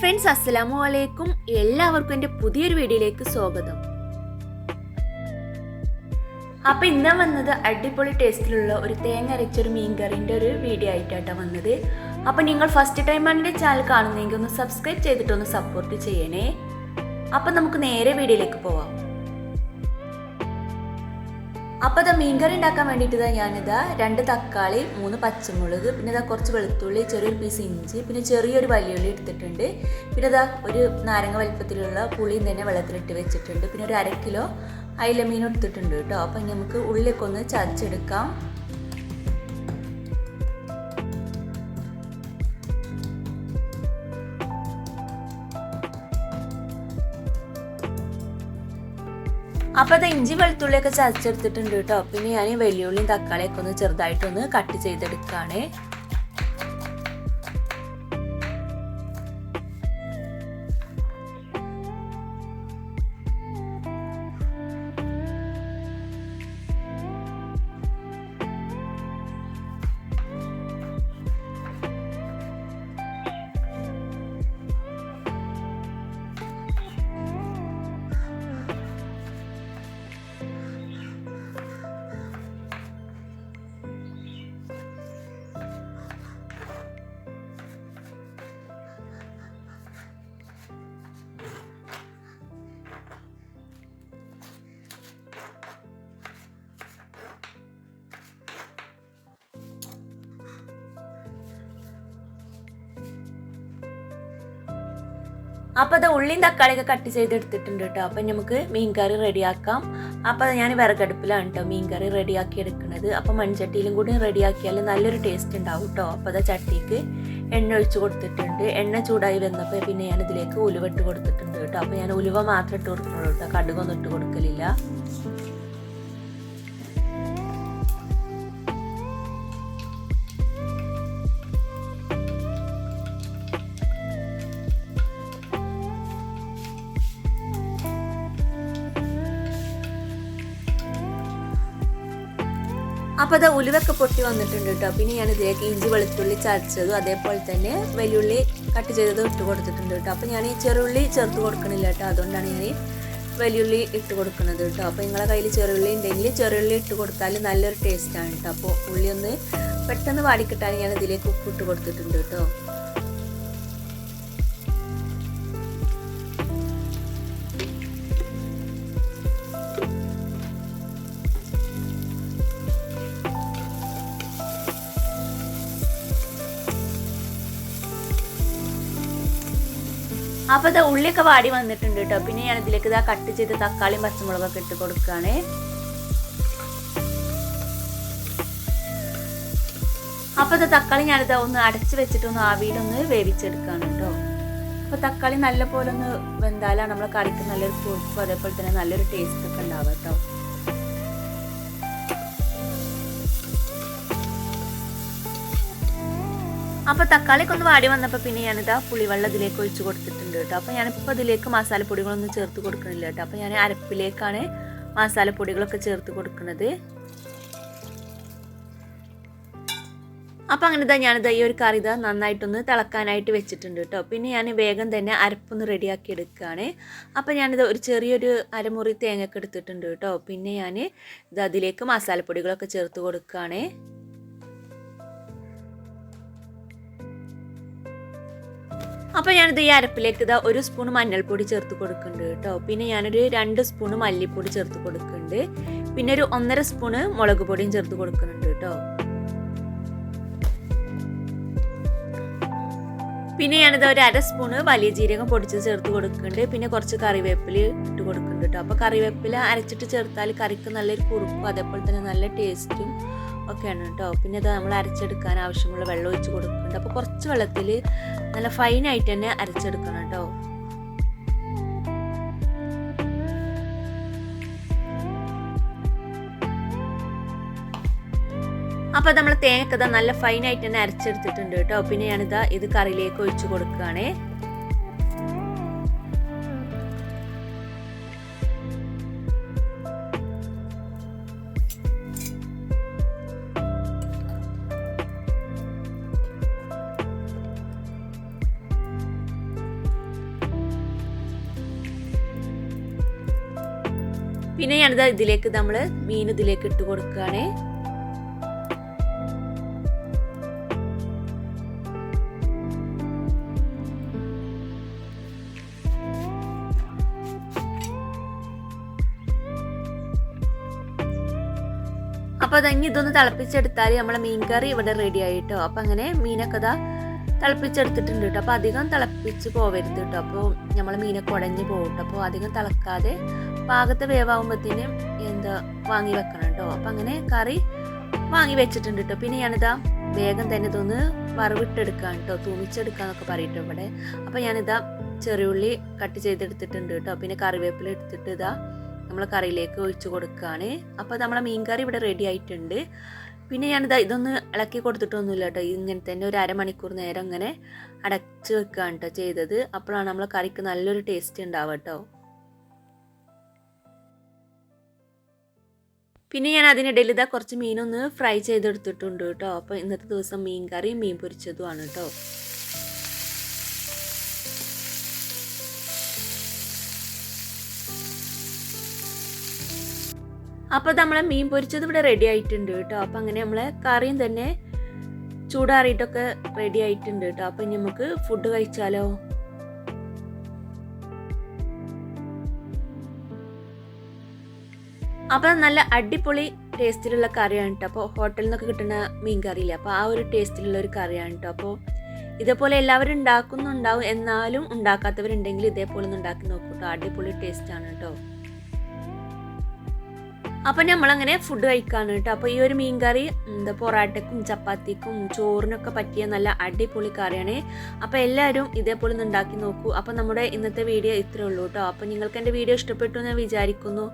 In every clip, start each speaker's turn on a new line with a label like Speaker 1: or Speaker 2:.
Speaker 1: Friends അസ്സലാമു അലൈക്കും എല്ലാവർക്കും എന്റെ പുതിയൊരു വീഡിയോയിലേക്ക് സ്വാഗതം. അപ്പൊ ഇന്ന് വന്നത് അടിപൊളി ടേസ്റ്റിലുള്ള ഒരു തേങ്ങ അരച്ചൊരു മീൻകറിന്റെ ഒരു വീഡിയോ ആയിട്ടാട്ടോ വന്നത്. അപ്പൊ നിങ്ങൾ ഫസ്റ്റ് ടൈം എന്റെ ചാനൽ കാണുന്നെങ്കിൽ ഒന്ന് സബ്സ്ക്രൈബ് ചെയ്തിട്ടൊന്ന് സപ്പോർട്ട് ചെയ്യണേ. അപ്പൊ നമുക്ക് നേരെ വീഡിയോയിലേക്ക് പോവാം. അപ്പോൾ ഇതാ മീൻകറി ഉണ്ടാക്കാൻ വേണ്ടിയിട്ട് ഇതാ ഞാനിതാ രണ്ട് തക്കാളി മൂന്ന് പച്ചമുളക് പിന്നെ ഇതാ കുറച്ച് വെളുത്തുള്ളി ചെറിയൊരു പീസ് ഇഞ്ചി പിന്നെ ചെറിയൊരു വലിയുള്ളി എടുത്തിട്ടുണ്ട്. പിന്നെ ഇതാ ഒരു നാരങ്ങ വലിപ്പത്തിലുള്ള പുളിയും തന്നെ വെള്ളത്തിലിട്ട് വെച്ചിട്ടുണ്ട്. പിന്നെ ഒരു അര കിലോ അയില മീൻ എടുത്തിട്ടുണ്ട് കേട്ടോ. അപ്പം നമുക്ക് ഉള്ളിലേക്കൊന്ന് ചതച്ചെടുക്കാം. അപ്പോൾ അത് ഇഞ്ചി വെളുത്തുള്ളിയൊക്കെ ചതച്ചെടുത്തിട്ടുണ്ട് കേട്ടോ. പിന്നെ ഞാൻ വെല്ലുള്ളിയും തക്കാളിയൊക്കെ ഒന്ന് ചെറുതായിട്ടൊന്ന് കട്ട് ചെയ്തെടുക്കുകയാണ് അപ്പോൾ അത് ഉള്ളിയും തക്കാളിയൊക്കെ കട്ട് ചെയ്തെടുത്തിട്ടുണ്ട് കേട്ടോ അപ്പം നമുക്ക് മീൻകറി റെഡിയാക്കാം. അപ്പോൾ അത് ഞാൻ വിറകടുപ്പിലാണ് കേട്ടോ മീൻകറി റെഡിയാക്കി എടുക്കുന്നത്. അപ്പോൾ മൺചട്ടിയിലും കൂടി റെഡിയാക്കിയാൽ നല്ലൊരു ടേസ്റ്റ് ഉണ്ടാവും കേട്ടോ അപ്പോൾ അത് ചട്ടിക്ക് എണ്ണ ഒഴിച്ച് കൊടുത്തിട്ടുണ്ട്. എണ്ണ ചൂടായി വന്നപ്പോൾ പിന്നെ ഞാൻ ഇതിലേക്ക് ഉലുവ ഇട്ട് കൊടുത്തിട്ടുണ്ട് കേട്ടോ അപ്പോൾ ഞാൻ ഉലുവ മാത്രം ഇട്ട് കൊടുക്കുന്നുള്ളൂ കേട്ടോ കടുകൊന്നും ഇട്ട് കൊടുക്കലില്ല. അപ്പോൾ അത് ഉലുവൊക്കെ പൊട്ടി വന്നിട്ടുണ്ട് കേട്ടോ. പിന്നെ ഞാൻ ഇതിലേക്ക് ഇഞ്ചി വെളുത്തുള്ളി ചതച്ചതും അതേപോലെ തന്നെ വെല്ലുള്ളി കട്ട് ചെയ്തതും ഇട്ട് കൊടുത്തിട്ടുണ്ട് കേട്ടോ. അപ്പോൾ ഞാൻ ഈ ചെറുള്ളി ചേർത്ത് കൊടുക്കണില്ല കേട്ടോ. അതുകൊണ്ടാണ് ഞാൻ വലിയുള്ളി ഇട്ട് കൊടുക്കുന്നത് കേട്ടോ. അപ്പോൾ നിങ്ങളുടെ കയ്യിൽ ചെറുള്ളി ഉണ്ടെങ്കിൽ ചെറുള്ളി ഇട്ട് കൊടുത്താൽ നല്ലൊരു ടേസ്റ്റാണ് കേട്ടോ. അപ്പോൾ ഉള്ളി ഒന്ന് പെട്ടെന്ന് വാടിക്കിട്ടാൻ ഞാൻ ഇതിലേക്ക് ഉപ്പ് ഇട്ട് കൊടുത്തിട്ടുണ്ട് കേട്ടോ. അപ്പോൾ ഇത് ഉള്ളിയൊക്കെ വാടി വന്നിട്ടുണ്ട് കേട്ടോ. പിന്നെ ഞാൻ ഇതിലേക്ക് ഇതാ കട്ട് ചെയ്ത് തക്കാളിയും പച്ചമുളകൊക്കെ ഇട്ട് കൊടുക്കുകയാണ് അപ്പോൾ ഇത് തക്കാളി ഞാനിതാ ഒന്ന് അടച്ച് വെച്ചിട്ട് ഒന്ന് ആവിയിലൊന്ന് വേവിച്ചെടുക്കുകയാണ് കേട്ടോ. അപ്പോൾ തക്കാളി നല്ല പോലെ ഒന്ന് വെന്താലാണ് നമ്മളെ കറിക്ക് നല്ലൊരു കുറുക്കും അതേപോലെ തന്നെ നല്ലൊരു ടേസ്റ്റ് ഒക്കെ ഉണ്ടാവുക കേട്ടോ. അപ്പോൾ തക്കാളിയൊക്കെ ഒന്ന് വാടി വന്നപ്പോൾ പിന്നെ ഞാനിതാ പുളിവെള്ളം ഇതിലേക്ക് ഒഴിച്ച് കൊടുത്തിട്ടുണ്ട് കേട്ടോ. അപ്പോൾ ഞാനിപ്പോൾ ഇതിലേക്ക് മസാലപ്പൊടികളൊന്നും ചേർത്ത് കൊടുക്കണില്ല കേട്ടോ. അപ്പോൾ ഞാൻ അരപ്പിലേക്കാണ് മസാലപ്പൊടികളൊക്കെ ചേർത്ത് കൊടുക്കുന്നത് അപ്പോൾ അങ്ങനെ ഇതാ ഞാനിതാ ഈ ഒരു കറി ഇതാ നന്നായിട്ടൊന്ന് തിളക്കാനായിട്ട് വെച്ചിട്ടുണ്ട് കേട്ടോ. പിന്നെ ഞാൻ വേഗം തന്നെ അരപ്പൊന്ന് റെഡിയാക്കി എടുക്കുകയാണ്. അപ്പോൾ ഞാനിത് ഒരു ചെറിയൊരു അരമുറി തേങ്ങയൊക്കെ എടുത്തിട്ടുണ്ട് കേട്ടോ. പിന്നെ ഞാൻ ഇത് അതിലേക്ക് മസാലപ്പൊടികളൊക്കെ ചേർത്ത് കൊടുക്കുകയാണ്. അപ്പോൾ ഞാനിത് ഈ അരപ്പിലേക്ക് ഇതാ ഒരു സ്പൂൺ മഞ്ഞൾപ്പൊടി ചേർത്ത് കൊടുക്കുന്നുണ്ട് കേട്ടോ. പിന്നെ ഞാനൊരു രണ്ട് സ്പൂൺ മല്ലിപ്പൊടി ചേർത്ത് കൊടുക്കുന്നുണ്ട്. പിന്നെ ഒരു ഒന്നര സ്പൂണ് മുളക് പൊടിയും ചേർത്ത് കൊടുക്കുന്നുണ്ട് കേട്ടോ. പിന്നെ ഞാനിത് ഒരു അര സ്പൂണ് വലിയ ജീരകം പൊടിച്ച് ചേർത്ത് കൊടുക്കുന്നുണ്ട്. പിന്നെ കുറച്ച് കറിവേപ്പില ഇട്ട് കൊടുക്കുന്നുണ്ട് കേട്ടോ. അപ്പോൾ കറിവേപ്പില അരച്ചിട്ട് ചേർത്താൽ കറിക്ക് നല്ലൊരു കുറുക്കും അതേപോലെ തന്നെ നല്ല ടേസ്റ്റും ഒക്കെയാണ് കേട്ടോ. പിന്നെ ഇത് നമ്മൾ അരച്ചെടുക്കാൻ ആവശ്യമുള്ള വെള്ളം ഒഴിച്ച് കൊടുക്കുന്നുണ്ട്. അപ്പോൾ കുറച്ച് വെള്ളത്തിൽ നല്ല ഫൈനായിട്ട് തന്നെ അരച്ചെടുക്കണം കേട്ടോ. അപ്പോൾ നമ്മൾ തേങ്ങക്കത നല്ല ഫൈനായിട്ട് തന്നെ അരച്ചെടുത്തിട്ടുണ്ട് കേട്ടോ. പിന്നെ ഞാനിതാ ഇത് കറിയിലേക്ക് ഒഴിച്ച് കൊടുക്കുകയാണേ. പിന്നെ ഞാനിത് ഇതിലേക്ക് നമ്മൾ മീൻ ഇതിലേക്ക് ഇട്ട് കൊടുക്കുകയാണ്. അപ്പോൾ അതങ്ങി ഇതൊന്ന് തിളപ്പിച്ചെടുത്താൽ നമ്മളെ മീൻ കറി ഇവിടെ റെഡി ആയിട്ടോ? അപ്പം അങ്ങനെ മീനൊക്കെ ഇതാ തിളപ്പിച്ചെടുത്തിട്ടുണ്ട് കേട്ടോ. അപ്പോൾ അധികം തിളപ്പിച്ച് പോവരുത് കേട്ടോ. അപ്പോൾ നമ്മൾ മീനെ കുടഞ്ഞ് പോകും കേട്ടോ. അപ്പോൾ അധികം തിളക്കാതെ പാകത്തെ വേവാകുമ്പോഴത്തേനും എന്താ വാങ്ങി വെക്കണം കേട്ടോ. അപ്പം അങ്ങനെ കറി വാങ്ങി വെച്ചിട്ടുണ്ട് കേട്ടോ. പിന്നെ ഞാനിതാ വേഗം തന്നെ ഇതൊന്ന് വറവിട്ടെടുക്കാൻ കേട്ടോ. തൂമിച്ചെടുക്കാന്നൊക്കെ പറയട്ടോ ഇവിടെ. അപ്പം ഞാനിതാ ചെറിയുള്ളി കട്ട് ചെയ്തെടുത്തിട്ടുണ്ട് കേട്ടോ. പിന്നെ കറിവേപ്പില എടുത്തിട്ട് ഇതാ നമ്മൾ കറിയിലേക്ക് ഒഴിച്ചു കൊടുക്കുകയാണ് അപ്പോൾ നമ്മളെ മീൻ കറി ഇവിടെ റെഡി ആയിട്ടുണ്ട്. പിന്നെ ഞാനിത് ഇതൊന്ന് ഇളക്കി കൊടുത്തിട്ടൊന്നുമില്ല കേട്ടോ. ഇങ്ങനെ തന്നെ ഒരു അരമണിക്കൂർ നേരം ഇങ്ങനെ അടച്ച് വെക്കുകയാണ് കേട്ടോ ചെയ്തത്. അപ്പോഴാണ് നമ്മൾ കറിക്ക് നല്ലൊരു ടേസ്റ്റ് ഉണ്ടാവുക കേട്ടോ. പിന്നെ ഞാൻ അതിനിടയിൽ ഇതാ കുറച്ച് മീനൊന്ന് ഫ്രൈ ചെയ്തെടുത്തിട്ടുണ്ട് കേട്ടോ. അപ്പോൾ ഇന്നത്തെ ദിവസം മീൻ കറിയും മീൻ പൊരിച്ചതുമാണ് കേട്ടോ. അപ്പോൾ നമ്മളെ മീൻ പൊരിച്ചത് ഇവിടെ റെഡി ആയിട്ടുണ്ട് കേട്ടോ. അപ്പം അങ്ങനെ നമ്മളെ കറിയും തന്നെ ചൂടാറിയിട്ടൊക്കെ റെഡി ആയിട്ടുണ്ട് കേട്ടോ. അപ്പം ഇനി നമുക്ക് ഫുഡ് കഴിച്ചാലോ? അപ്പം നല്ല അടിപൊളി ടേസ്റ്റിലുള്ള കറിയാണ് കേട്ടോ. അപ്പോൾ ഹോട്ടലിൽ നിന്നൊക്കെ കിട്ടുന്ന മീൻ കറിയില്ലേ? അപ്പോൾ ആ ഒരു ടേസ്റ്റിലുള്ള ഒരു കറിയാണ് കേട്ടോ. അപ്പോൾ ഇതേപോലെ എല്ലാവരും ഉണ്ടാക്കുന്നുണ്ടാവും എന്നാലും ഉണ്ടാക്കാത്തവരുണ്ടെങ്കിൽ ഇതേപോലെ ഒന്ന് ഉണ്ടാക്കി നോക്കൂ കേട്ടോ. അടിപൊളി ടേസ്റ്റാണ് കേട്ടോ. അപ്പം നമ്മളങ്ങനെ ഫുഡ് കഴിക്കാണ് കേട്ടോ അപ്പോൾ ഈ ഒരു മീൻ കറി എന്താ പൊറാട്ടക്കും ചപ്പാത്തിക്കും ചോറിനൊക്കെ പറ്റിയ നല്ല അടിപൊളി കറിയാണ്. അപ്പോൾ എല്ലാവരും ഇതേപോലെ ഒന്ന് ഉണ്ടാക്കി നോക്കൂ. അപ്പോൾ നമ്മുടെ ഇന്നത്തെ വീഡിയോ ഇത്രേ ഉള്ളൂ കേട്ടോ അപ്പോൾ നിങ്ങൾക്ക് എന്റെ വീഡിയോ ഇഷ്ടപ്പെട്ടു എന്ന് വിചാരിക്കുന്നു.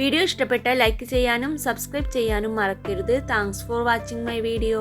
Speaker 1: വീഡിയോ ഇഷ്ടപ്പെട്ടാൽ ലൈക്ക് ചെയ്യാനും സബ്സ്ക്രൈബ് ചെയ്യാനും മറക്കരുത്. Thanks for watching my video